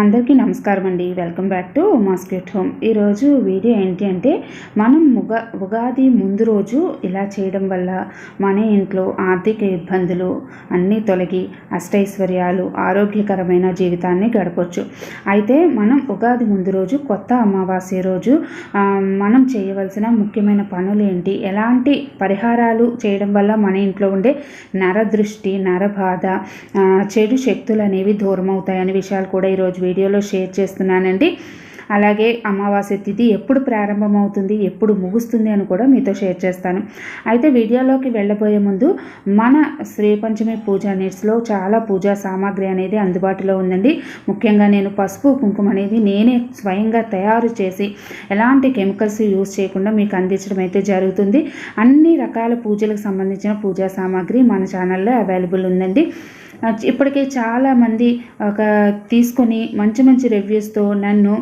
అందరికీ నమస్కారం అండి. Welcome back to Muscat home. ఈరోజు వీడియో ఏంటి అంటే మనం ఉగా ఉగాది ముందు రోజు ఇలా చేయడం వల్ల మన ఇంట్లో ఆర్థిక ఇబ్బందులు అన్నీ తొలగి అష్టైశ్వర్యాలు ఆరోగ్యకరమైన జీవితాన్ని గడపచ్చు. అయితే మనం ఉగాది ముందు రోజు కొత్త అమావాస్య రోజు మనం చేయవలసిన ముఖ్యమైన పనులు ఏంటి? ఎలాంటి పరిహారాలు చేయడం వల్ల మన ఇంట్లో ఉండే నరదృష్టి నరబాధ చెడు శక్తులు అనేవి దూరం అవుతాయనే విషయాలు కూడా ఈరోజు వీడియోలో షేర్ చేస్తున్నానండి. అలాగే అమావాస్య తిథి ఎప్పుడు ప్రారంభమవుతుంది ఎప్పుడు ముగుస్తుంది అని కూడా మీతో షేర్ చేస్తాను. అయితే వీడియోలోకి వెళ్ళబోయే ముందు మన శ్రీ పంచమి పూజా నీడ్స్లో చాలా పూజా సామాగ్రి అనేది అందుబాటులో ఉందండి. ముఖ్యంగా నేను పసుపు కుంకుమ అనేది నేనే స్వయంగా తయారు చేసి ఎలాంటి కెమికల్స్ యూజ్ చేయకుండా మీకు అందించడం అయితే జరుగుతుంది. అన్ని రకాల పూజలకు సంబంధించిన పూజా సామాగ్రి మన ఛానల్లో అవైలబుల్ ఉందండి. ఇప్పటికే చాలామంది ఒక తీసుకొని మంచి మంచి రివ్యూస్తో నన్ను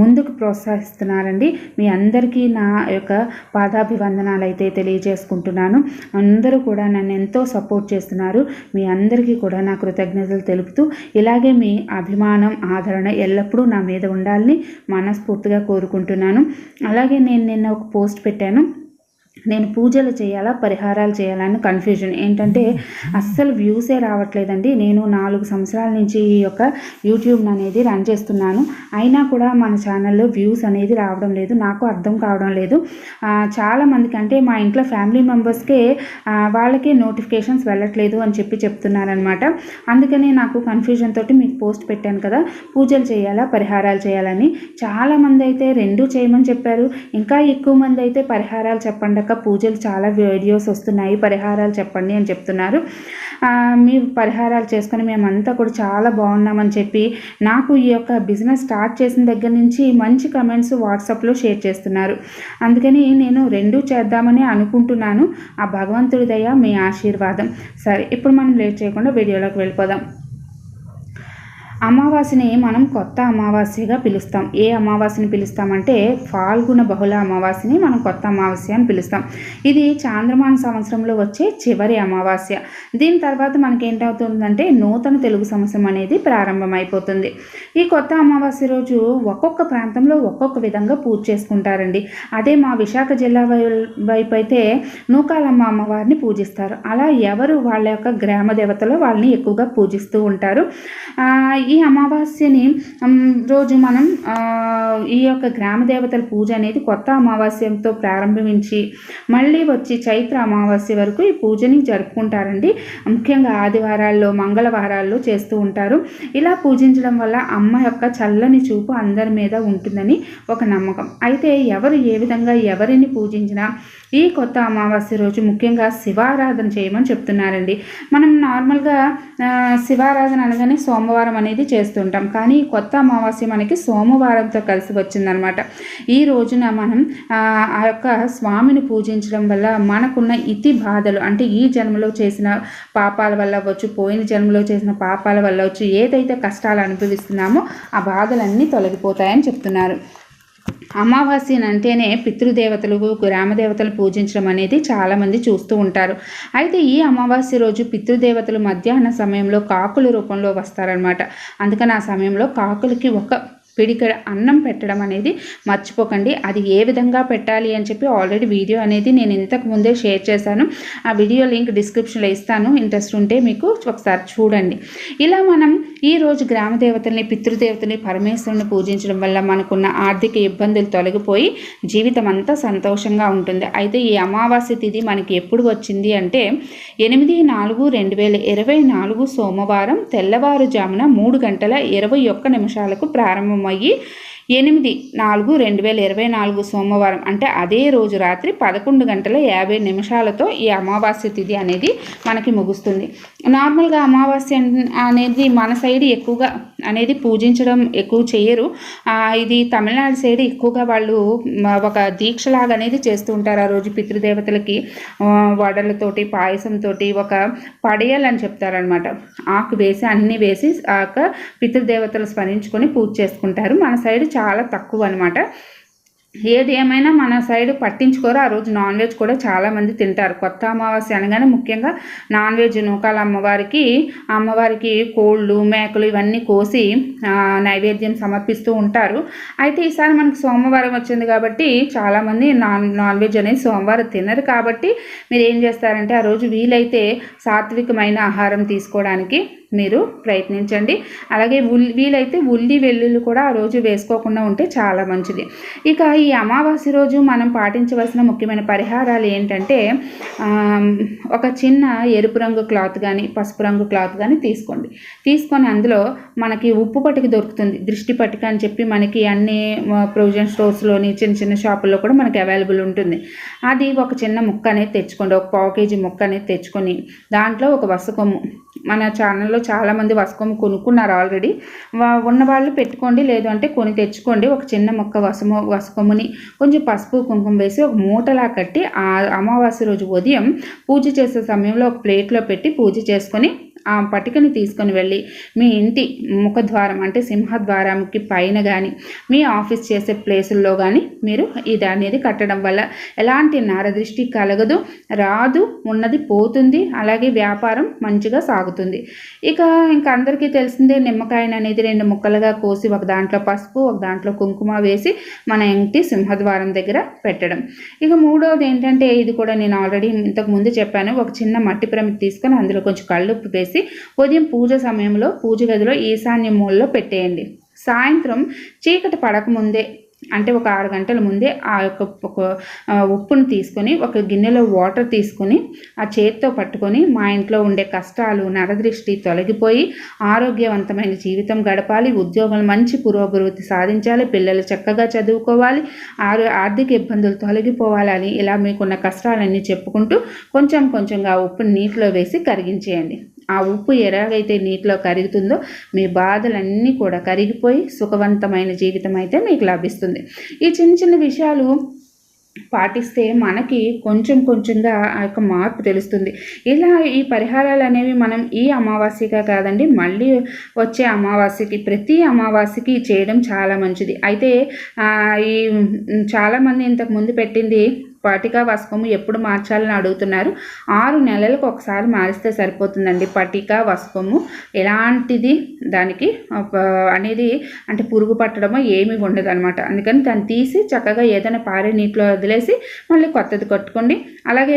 ముందుకు ప్రోత్సహిస్తున్నారండి. మీ అందరికీ నా యొక్క పాదాభివందనాలు అయితే తెలియజేసుకుంటున్నాను. అందరూ కూడా నన్ను ఎంతో సపోర్ట్ చేస్తున్నారు. మీ అందరికీ కూడా నా కృతజ్ఞతలు తెలుపుతూ ఇలాగే మీ అభిమానం ఆదరణ ఎల్లప్పుడూ నా మీద ఉండాలని మనస్ఫూర్తిగా కోరుకుంటున్నాను. అలాగే నేను నిన్న ఒక పోస్ట్ పెట్టాను. నేను పూజలు చేయాలా పరిహారాలు చేయాలని కన్ఫ్యూజన్ ఏంటంటే అస్సలు వ్యూసే రావట్లేదండి. నేను నాలుగు సంవత్సరాల నుంచి ఈ యొక్క యూట్యూబ్ అనేది రన్ చేస్తున్నాను. అయినా కూడా మన ఛానల్లో వ్యూస్ అనేది రావడం లేదు. నాకు అర్థం కావడం లేదు. చాలామందికి అంటే మా ఇంట్లో ఫ్యామిలీ మెంబర్స్కే వాళ్ళకి వాళ్ళకే నోటిఫికేషన్స్ వెళ్ళట్లేదు అని చెప్పి చెప్తున్నారనమాట అందుకనే నాకు కన్ఫ్యూజన్ తోటి మీకు పోస్ట్ పెట్టాను కదా. పూజలు చేయాలా పరిహారాలు చేయాలని. చాలామంది అయితే రెండూ చేయమని చెప్పారు. ఇంకా ఎక్కువ మంది అయితే పరిహారాలు చెప్పండి అక్క పూజలు చాలా వీడియోస్ వస్తున్నాయి పరిహారాలు చెప్పండి అని చెప్తున్నారు. మీ పరిహారాలు చేసుకొని మేమంతా కూడా చాలా బాగున్నామని చెప్పి నాకు ఈ యొక్క బిజినెస్ స్టార్ట్ చేసిన దగ్గర నుంచి మంచి కమెంట్స్ వాట్సాప్లో షేర్ చేస్తున్నారు. అందుకని నేను రెండూ చేద్దామని అనుకుంటున్నాను. ఆ భగవంతుడి దయ మీ ఆశీర్వాదం. సరే ఇప్పుడు మనం లేట్ చేయకుండా వీడియోలోకి వెళ్ళిపోదాం. అమావాస్యని మనం కొత్త అమావాస్యగా పిలుస్తాం. ఏ అమావాస్యని పిలుస్తామంటే ఫాల్గుణ బహుళ అమావాస్యని మనం కొత్త అమావాస్య అని పిలుస్తాం. ఇది చాంద్రమాన సంవత్సరంలో వచ్చే చివరి అమావాస్య. దీని తర్వాత మనకి ఏంటవుతుందంటే నూతన తెలుగు సంవత్సరం అనేది ప్రారంభమైపోతుంది. ఈ కొత్త అమావాస్య రోజు ఒక్కొక్క ప్రాంతంలో ఒక్కొక్క విధంగా పూజ చేసుకుంటారండి. అదే మా విశాఖ జిల్లా వై- వైపు అయితే నూకాలమ్మ అమ్మవారిని పూజిస్తారు. అలా ఎవరు వాళ్ళ యొక్క గ్రామ దేవతలో వాళ్ళని ఎక్కువగా పూజిస్తూ ఉంటారు. ఈ అమావాస్యని రోజు మనం ఈ యొక్క గ్రామ దేవతల పూజ అనేది కొత్త అమావాస్యంతో ప్రారంభించి మళ్ళీ వచ్చి చైత్ర అమావాస్య వరకు ఈ పూజని జరుపుకుంటారండి. ముఖ్యంగా ఆదివారాల్లో మంగళవారాల్లో చేస్తూ ఉంటారు. ఇలా పూజించడం వల్ల అమ్మ యొక్క చల్లని చూపు అందరి మీద ఉంటుందని ఒక నమ్మకం. అయితే ఎవరు ఏ విధంగా ఎవరిని పూజించినా ఈ కొత్త అమావాస్య రోజు ముఖ్యంగా శివారాధన చేయమని చెప్తున్నారండి. మనం నార్మల్గా శివారాధన అనగానే సోమవారం అనేది చేస్తుంటాం. కానీ కొత్త అమావాస్య మనకి సోమవారంతో కలిసి వచ్చిందనమాట. ఈ రోజున మనం ఆ ఆ యొక్క స్వామిని పూజించడం వల్ల మనకున్న ఇతి బాధలు అంటే ఈ జన్మలో చేసిన పాపాల వల్ల అవ్వచ్చు పోయిన జన్మలో చేసిన పాపాల వల్ల అవ్వచ్చు ఏదైతే కష్టాలు అనుభవిస్తున్నామో ఆ బాధలన్నీ తొలగిపోతాయని చెప్తున్నారు. అమావాస్య అంటేనే పితృదేవతలు గ్రామదేవతలు పూజించడం అనేది చాలామంది చూస్తూ ఉంటారు. అయితే ఈ అమావాస్య రోజు పితృదేవతలు మధ్యాహ్న సమయంలో కాకుల రూపంలో వస్తారనమాట అందుకని ఆ సమయంలో కాకులకి ఒక పిడికడ అన్నం పెట్టడం అనేది మర్చిపోకండి. అది ఏ విధంగా పెట్టాలి అని చెప్పి ఆల్రెడీ వీడియో అనేది నేను ఇంతకు ముందే షేర్ చేశాను. ఆ వీడియో లింక్ డిస్క్రిప్షన్లో ఇస్తాను. ఇంట్రెస్ట్ ఉంటే మీకు ఒకసారి చూడండి. ఇలా మనం ఈరోజు గ్రామదేవతల్ని గ్రామ దేవతల్ని పితృదేవతల్ని పరమేశ్వరుని పూజించడం వల్ల మనకున్న ఆర్థిక ఇబ్బందులు తొలగిపోయి జీవితం అంతా సంతోషంగా ఉంటుంది. అయితే ఈ అమావాస్య తిథి మనకి ఎప్పుడు వచ్చింది అంటే ఎనిమిది నాలుగు రెండు వేల ఇరవై నాలుగు సోమవారం తెల్లవారుజామున మూడు గంటల ఇరవై ఒక్క నిమిషాలకు ಆಗಿ ఎనిమిది నాలుగు రెండు వేల ఇరవై నాలుగు సోమవారం అంటే అదే రోజు రాత్రి పదకొండు గంటల యాభై నిమిషాలతో ఈ అమావాస్య తిథి అనేది మనకి ముగుస్తుంది. నార్మల్గా అమావాస్య అనేది మన సైడ్ ఎక్కువగా అనేది పూజించడం ఎక్కువ చేయరు. ఇది తమిళనాడు సైడ్ ఎక్కువగా వాళ్ళు ఒక దీక్షలాగా అనేది చేస్తూ ఉంటారు ఆ రోజు పితృదేవతలకి. వడలతోటి పాయసంతో ఒక పడేయాలని అని చెప్తారనమాట ఆకు వేసి అన్నీ వేసి ఆ యొక్క పితృదేవతలు స్మరించుకొని పూజ చేసుకుంటారు. మన సైడ్ చాలా తక్కువ అనమాట ఏది ఏమైనా మన సైడ్ పట్టించుకోరు. ఆ రోజు నాన్ వెజ్ కూడా చాలామంది తింటారు. కొత్త అమావాస్య అనగానే ముఖ్యంగా నాన్ వెజ్ నూకాల అమ్మవారికి అమ్మవారికి కోళ్ళు మేకలు ఇవన్నీ కోసి నైవేద్యం సమర్పిస్తూ ఉంటారు. అయితే ఈసారి మనకు సోమవారం వచ్చింది కాబట్టి చాలామంది నాన్ నాన్ వెజ్ అనేది సోమవారం తినరు కాబట్టి మీరు ఏం చేస్తారంటే ఆ రోజు వీలైతే సాత్వికమైన ఆహారం తీసుకోవడానికి మీరు ప్రయత్నించండి. అలాగే ఉల్లి వీలైతే ఉల్లి వెల్లుల్లి కూడా ఆ రోజు వేసుకోకుండా ఉంటే చాలా మంచిది. ఇక ఈ అమావాస్య రోజు మనం పాటించవలసిన ముఖ్యమైన పరిహారాలు ఏంటంటే ఒక చిన్న ఎరుపు రంగు క్లాత్ కానీ పసుపు రంగు క్లాత్ కానీ తీసుకోండి. తీసుకొని అందులో మనకి ఉప్పు పట్టిక దొరుకుతుంది. దృష్టి పట్టిక అని చెప్పి మనకి అన్ని ప్రొవిజన్ స్టోర్స్లోని చిన్న చిన్న షాపుల్లో కూడా మనకి అవైలబుల్ ఉంటుంది. అది ఒక చిన్న ముక్క అనేది తెచ్చుకోండి. ఒక పావు కేజీ ముక్క అనేది తెచ్చుకొని దాంట్లో ఒక వసకొమ్ము మన ఛానల్లో చాలామంది వసకొమ్ము కొనుక్కున్నారు ఆల్రెడీ. ఉన్న వాళ్ళు పెట్టుకోండి లేదు అంటే కొని తెచ్చుకోండి. ఒక చిన్న మొక్క వసము వసకముని కొంచెం పసుపు కుంకుమ వేసి ఒక మూటలా కట్టి ఆ అమావాస్య రోజు ఉదయం పూజ చేసే సమయంలో ఒక ప్లేట్లో పెట్టి పూజ చేసుకొని ఆ పటికని తీసుకొని వెళ్ళి మీ ఇంటి ముఖద్వారం అంటే సింహద్వారంకి పైన కానీ మీ ఆఫీస్ చేసే ప్లేసుల్లో కానీ మీరు ఇది అనేది కట్టడం వల్ల ఎలాంటి నరదృష్టి కలగదు రాదు ఉన్నది పోతుంది అలాగే వ్యాపారం మంచిగా సాగుతుంది. ఇక ఇంకా అందరికీ తెలిసిందే నిమ్మకాయని అనేది రెండు ముక్కలుగా కోసి ఒక దాంట్లో పసుపు ఒక దాంట్లో కుంకుమ వేసి మన ఇంటి సింహద్వారం దగ్గర పెట్టడం. ఇక మూడవది ఏంటంటే ఇది కూడా నేను ఆల్రెడీ ఇంతకు ముందు చెప్పాను ఒక చిన్న మట్టి ప్రమిది తీసుకొని అందులో కొంచెం కళ్ళుప్పు వేసి చేసి ఉదయం పూజ సమయంలో పూజ గదిలో ఈశాన్య మూలలో పెట్టేయండి. సాయంత్రం చీకటి పడకముందే అంటే ఒక ఆరు గంటల ముందే ఆ యొక్క ఒక ఉప్పును తీసుకొని ఒక గిన్నెలో వాటర్ తీసుకొని ఆ చేతితో పట్టుకొని మా ఇంట్లో ఉండే కష్టాలు నరదృష్టి తొలగిపోయి ఆరోగ్యవంతమైన జీవితం గడపాలి ఉద్యోగాలు మంచి పురోభివృద్ధి సాధించాలి పిల్లలు చక్కగా చదువుకోవాలి ఆరో ఆర్థిక ఇబ్బందులు తొలగిపోవాలని ఇలా మీకున్న కష్టాలన్నీ చెప్పుకుంటూ కొంచెం కొంచెంగా ఉప్పుని నీటిలో వేసి కరిగించేయండి. ఆ ఉప్పు ఎలాగైతే నీటిలో కరుగుతుందో మీ బాధలన్నీ కూడా కరిగిపోయి సుఖవంతమైన జీవితం అయితే మీకు లభిస్తుంది. ఈ చిన్న చిన్న విషయాలు పాటిస్తే మనకి కొంచెం కొంచెంగా ఆ యొక్క మార్పు తెలుస్తుంది. ఇలా ఈ పరిహారాలు అనేవి మనం ఈ అమావాస్యగా కాదండి మళ్ళీ వచ్చే అమావాస్యకి ప్రతి అమావాస్యకి చేయడం చాలా మంచిది. అయితే ఈ చాలామంది ఇంతకు ముందు పెట్టింది పటిక వస్కము ఎప్పుడు మార్చాలని అడుగుతున్నారు. ఆరు నెలలకు ఒకసారి మారిస్తే సరిపోతుందండి పటిక వస్కము ఎలాంటిది దానికి అనేది అంటే పురుగు పట్టడమో ఏమి ఉండదు అనమాట అందుకని దాన్ని తీసి చక్కగా ఏదైనా పారే నీటిలో వదిలేసి మళ్ళీ కొత్తది కట్టుకోండి. అలాగే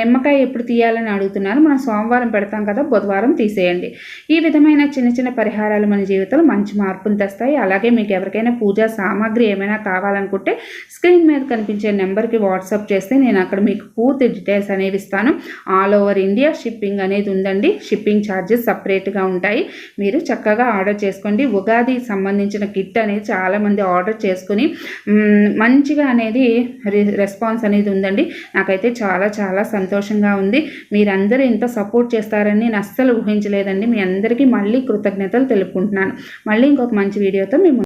నిమ్మకాయ ఎప్పుడు తీయాలని అడుగుతున్నారు మనం సోమవారం పెడతాం కదా బుధవారం తీసేయండి. ఈ విధమైన చిన్న చిన్న పరిహారాలు మన జీవితంలో మంచి మార్పును తెస్తాయి. అలాగే మీకు ఎవరికైనా పూజా సామాగ్రి ఏమైనా కావాలనుకుంటే స్క్రీన్ మీద కనిపించే నెంబర్కి వాట్సాప్ చేస్తే నేను అక్కడ మీకు పూర్తి డీటెయిల్స్ అనేవి ఇస్తాను. ఆల్ ఓవర్ ఇండియా షిప్పింగ్ అనేది ఉందండి. షిప్పింగ్ ఛార్జెస్ సపరేట్గా ఉంటాయి. మీరు చక్కగా ఆర్డర్ చేసుకోండి. ఉగాది సంబంధించిన కిట్ అనేది చాలామంది ఆర్డర్ చేసుకుని మంచిగా అనేది రెస్పాన్స్ అనేది ఉందండి. నాకైతే చాలా చాలా సంతోషంగా ఉంది. మీరందరూ ఇంత సపోర్ట్ చేస్తారని నేను అస్సలు ఊహించలేదండి. మీ అందరికీ మళ్ళీ కృతజ్ఞతలు తెలుపుకుంటున్నాను. మళ్ళీ ఇంకొక మంచి వీడియోతో మేము